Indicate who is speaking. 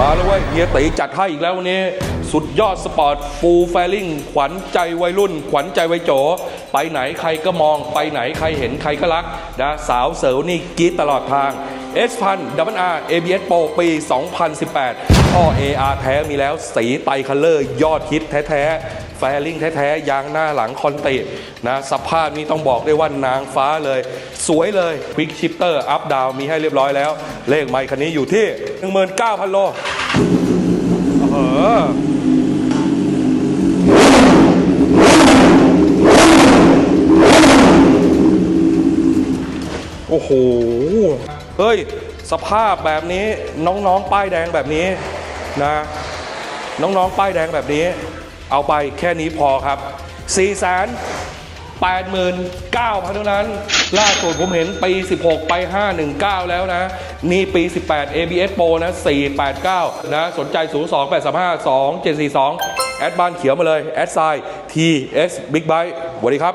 Speaker 1: มาแล้วเว้ยเฮียตีจัดให้อีกแล้ววันนี้ สุดยอดสปอร์ตฟูลแฟลิงขวัญใจวัยรุ่น ขวัญใจวัยโจ ไปไหนใครก็มอง ไปไหนใครเห็นใครก็รักนะสาวเสวนี่กรีดตลอดทาง S พันดับเบิลอาร์ ABS Pro ปี 2018ท่อ AR แท้มีแล้วสีไตคัลเลอร์ ยอดฮิตแท้ๆ แฟลิงแท้ๆ ยางหน้าหลังคอนตินะสภาพนี้ต้องบอกได้ว่านางฟ้าเลย สวยเลยควิกชิปเตอร์อัพดาวมีให้เรียบร้อยแล้ว เลขไมค์คันนี้อยู่ที่ 19,000 โล เออโอ้โห เฮ้ย สภาพแบบนี้น้องๆ ป้ายแดงแบบนี้นะ น้องๆ ป้ายแดงแบบนี้ เอาไปแค่นี้พอครับ4 8 9 0 89,000เท่านั้น ล่าสุดผมเห็นปี 16 ไป 519 แล้วนะ นี่ปี 18 ABS Pro นะ 489 นะ สนใจ 0 2 8 3 5 2 7 4 2 แอดบ้านเขียวมาเลย แอดไซน์ TS Big Bike สวัสดีครับ